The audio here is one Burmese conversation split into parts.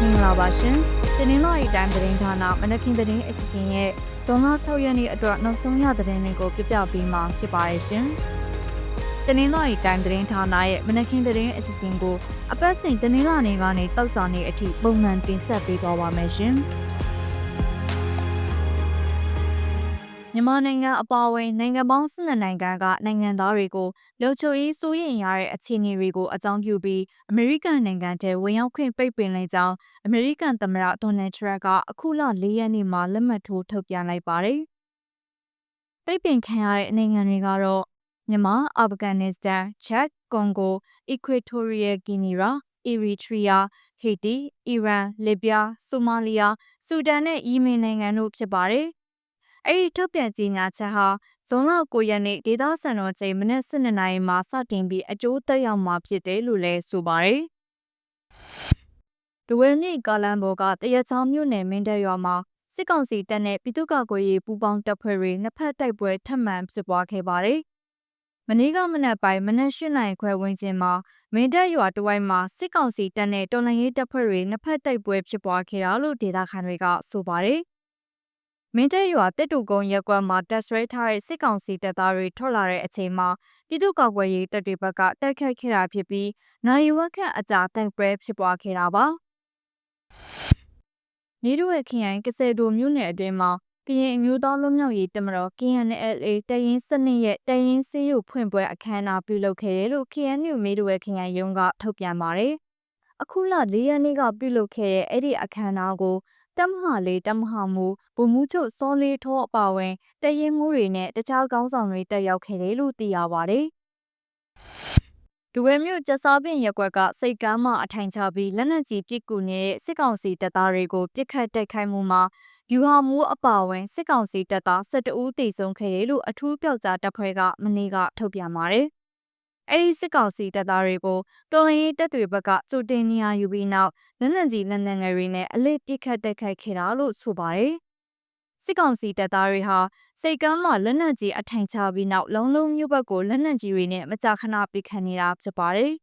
မင်္ဂလာပါရှင်။တင်းနှင်းတော်ဤတိုင်းသတင်းဌာနမနက်ခင်းသတင်းအစီအစဉ်ရဲ့ဇွန်လ6ရက်နေ့အတွက်နောက်ဆုံးရသတင်းတွေကိုပြပြပေးမှာဖြစ်ပါရဲ့ရှင်။တင်းနှင်းတော်ဤတိုင်းသတင်းဌာနရဲ့မနက်ခင်းသတင်းအစီအစဉ်ကိုအပတ်စဉ်တင်းနှင်းလာနေကနေတောက်စာနေအထိပုံမှန်တင်ဆက်ပေးသွားပါမယ်ရှင်။ မြန်မာနိုင်ငံအပါအဝင်နိုင်ငံပေါင်း12နိုင်ငံကနိုင်ငံသားတွေကိုလုံခြုံရေးစိုးရိမ်ရတဲ့အခြေအနေတွေကိုအကြောင်းပြုပြီးအမေရိကန်နိုင်ငံထဲဝင်ရောက်ခွင့်ပိတ်ပင်လိုက်ကြောင်းအမေရိကန်သမ္မတဒေါ်နယ်ထရန့်ကအခုလ၄ရက်နေ့မှာလက်မှတ်ထိုးထုတ်ပြန်လိုက်ပါတယ်။ပိတ်ပင်ခံရတဲ့နိုင်ငံတွေကတော့မြန်မာ၊အာဖဂန်နစ္စတန်၊ချက်၊ကွန်ဂို၊အီကွေတိုရီယယ်ဂီနီရာ၊အီရီထရီးယား၊ဟေတီ၊အီရန်၊လစ်ဗျား၊ဆိုမာလီယာ၊ဆူဒန်နဲ့ယီမင်နိုင်ငံတို့ဖြစ်ပါတယ်။ အဲ့ဒီထုတ်ပြန်ကြေညာချက်ဟာဇွန်လ9ရက်နေ့ဒေသစံတော်ချိန်မနက်7:00နာရီမှာစတင်ပြီးအကျိုးသက်ရောက်မှာဖြစ်တယ်လို့လည်းဆိုပါတယ်။ဒဝဲနေ့ကာလန်ဘော်ကတရချောင်းမြို့နယ်မင်းတပ်ရွာမှာစစ်ကောင်စီတပ်နဲ့ပြည်သူ့ကာကွယ်ရေးပူးပေါင်းတပ်ဖွဲ့တွေနှစ်ဖက်တိုက်ပွဲထပ်မံဖြစ်ပွားခဲ့ပါတယ်။မနေ့ကမနက်ပိုင်းမနက်၈နာရီခွဲဝန်းကျင်မှာမင်းတပ်ရွာတဝိုက်မှာစစ်ကောင်စီတပ်နဲ့တော်လှန်ရေးတပ်ဖွဲ့တွေနှစ်ဖက်တိုက်ပွဲဖြစ်ပွားခဲ့တာလို့ဒေသခံတွေကဆိုပါတယ်။ မင်းတဲရွာတစ်တူကုန်းရက်ကွက်မှာတက်ဆွဲထားတဲ့စစ်ကောင်စီတပ်သားတွေထွက်လာတဲ့အချိန်မှာပြည်သူ့ကာကွယ်ရေးတပ်တွေဘက်ကတိုက်ခတ်ခဲ့တာဖြစ်ပြီးနိုင်ဝက်ခန့်အကြာတိုက်ပွဲဖြစ်ပွားခဲ့တာပါ။နေရွေခရိုင်ကစဲဒိုမြို့နယ်အတွင်းမှာကရင်အမျိုးသားလွတ်မြောက်ရေးတပ်မတော် KNLA တရင်စနစ်ရဲ့တရင်စီရုဖွင့်ပွဲအခမ်းအနားပြုလုပ်ခဲ့တယ်လို့ KNU မေဒဝဲခရိုင်ရုံးကထုတ်ပြန်ပါတယ်။အခုလ၄ရက်နေ့ကပြုလုပ်ခဲ့တဲ့အဲ့ဒီအခမ်းအနားကို တမဟာလေးတမဟာမူဗိုလ်မှူးချုပ်စောလေးထောအပါဝင်တရင်မှုတွေနဲ့တခြားကောင်းဆောင်တွေတက်ရောက်ခဲ့တယ်လို့သိရပါတယ်။ဒူဝဲမြို့ကျစားပင်ရက်ကွက်ကစိတ်ကမ်းမှအထိုင်ချပြီးလက်နက်ကြီးပစ်ကူနေတဲ့စစ်ကောင်စီတပ်သားတွေကိုပြစ်ခတ်တိုက်ခိုက်မှုမှာယူဟာမူအပါဝင်စစ်ကောင်စီတပ်သား12ဦးသေဆုံးခဲ့တယ်လို့အထူးပြောက်ကြားတပ်ဖွဲ့ကမနေ့ကထုတ်ပြန်ပါတယ်။ အဲဒီစစ်ကောင်စီတပ်သားတွေကိုတော်လှန်ရေးတပ်တွေဘက်ကကြိုတင်နေရာယူပြီးနောက်လက်နက်ကြီးလက်နက်ငယ်တွေနဲ့အလစ်ပစ်ခတ်တိုက်ခိုက်ခဲ့တာလို့ဆိုပါတယ်။စစ်ကောင်စီတပ်သားတွေဟာစိတ်ကမ်းမှာလက်နက်ကြီးအထိုင်ချပြီးနောက်လုံးလုံးမြို့ဘက်ကိုလက်နက်ကြီးတွေနဲ့မကြာခဏပစ်ခတ်နေတာဖြစ်ပါတယ်။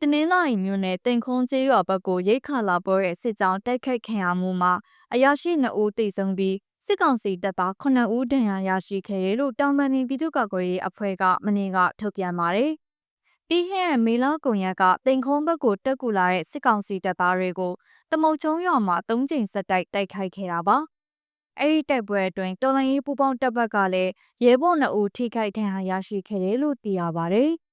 တနင်္လာရီမြို့နယ်တင်ခုံးကျေးရွာဘက်ကိုရိတ်ခါလာပေါ်တဲ့စစ်ကြောင်းတိုက်ခိုက်ခံရမှုမှာအရာရှိ2ဦးသေဆုံးပြီး စစ်ကောင်စီတပ်သား9ဦးဒဏ်ရာရရှိခဲ့တယ်လို့တောင်ပန်ပြည်သူ့ကာကွယ်ရေးအဖွဲ့ကမနေ့ကထုတ်ပြန်ပါတယ်။ပြီးခဲ့တဲ့မေလကုန်ရက်ကတင်ခုံးဘက်ကိုတက်ကူလာတဲ့စစ်ကောင်စီတပ်သားတွေကိုတမုတ်ချုံရွာမှာ၃ချိန်ဆက်တိုက်တိုက်ခိုက်ခဲ့တာပါ။အဲ့ဒီတိုက်ပွဲအတွင်းတော်လိုင်းရေးပူပေါင်းတပ်ဘက်ကလည်းရဲဘော်2ဦးထိခိုက်ဒဏ်ရာရရှိခဲ့တယ်လို့သိရပါတယ်။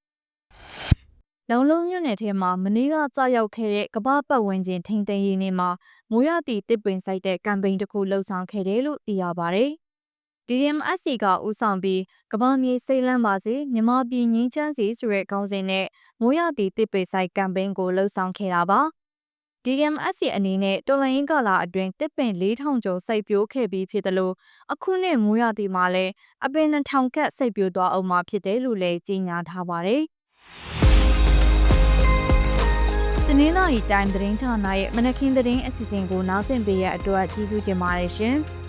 လုံလုံမြို့နယ်ထဲမှာမနေ့ကကြာရောက်ခဲ့တဲ့ကမ္ဘာပတ်ဝန်းကျင်ထိန်းသိမ်းရေးနေ့မှာမိုးရသည့်တစ်ပင်ဆိုင်တဲ့ကမ်ပိန်းတစ်ခုလှုပ်ဆောင်ခဲ့တယ်လို့သိရပါဗျ။ DMSC ကဦးဆောင်ပြီးကမ္ဘာမြေစိတ်လန်းပါစေမြန်မာပြည်ငင်းချမ်းစီဆိုတဲ့ခေါင်းစဉ်နဲ့မိုးရသည့်တစ်ပင်ဆိုင်ကမ်ပိန်းကိုလှုပ်ဆောင်ခဲ့တာပါ။ DMSC အနေနဲ့တော်လိုင်းကာလာအတွင်းတစ်ပင်4000ကျော်စိုက်ပျိုးခဲ့ပြီးဖြစ်တယ်လို့အခုနှစ်မိုးရသည့်မှာလည်းအပင်2000ခန့်စိုက်ပျိုးသွားအောင်မှာဖြစ်တယ်လို့လည်းကြေညာထားပါတယ်။တ နင်္လာရီတိုင်းသတင်းဌာနရဲ့မနက်ခင်းသတင်းအစီအစဉ်ကိုနားဆင်ပေးရတဲ့အတွက်ကျေးဇူးတင်ပါတယ်ရှင်။